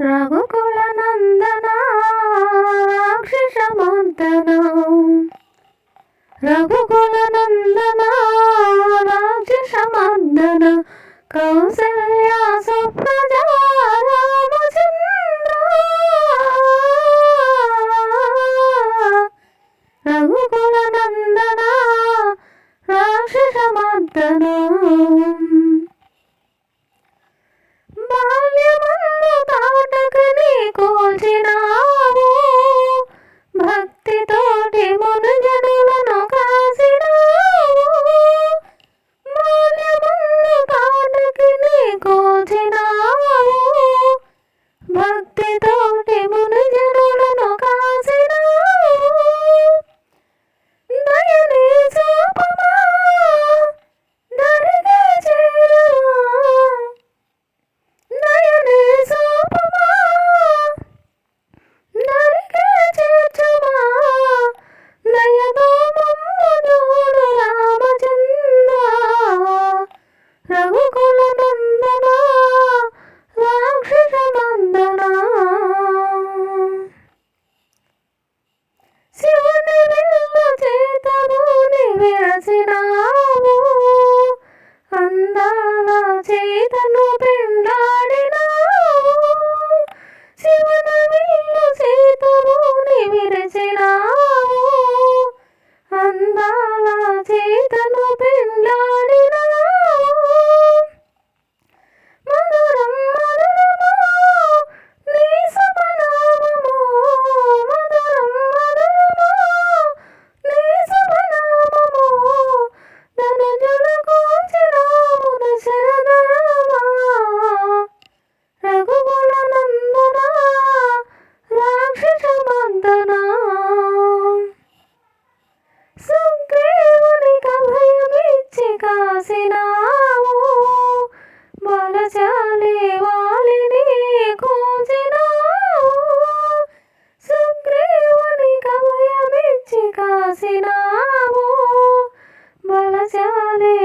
రఘుకుల నందన రాక్షస మంతన రఘుకుల నందన రాక్షస మందన కౌసల్యా సుప్రజ రామచంద్ర రఘుకుల రాక్షస మందన కోసినావు బలచాలి వాలిని కూచినావు సుగ్రీవుని కమయమిచ్చి కాసినావు. బలచాలి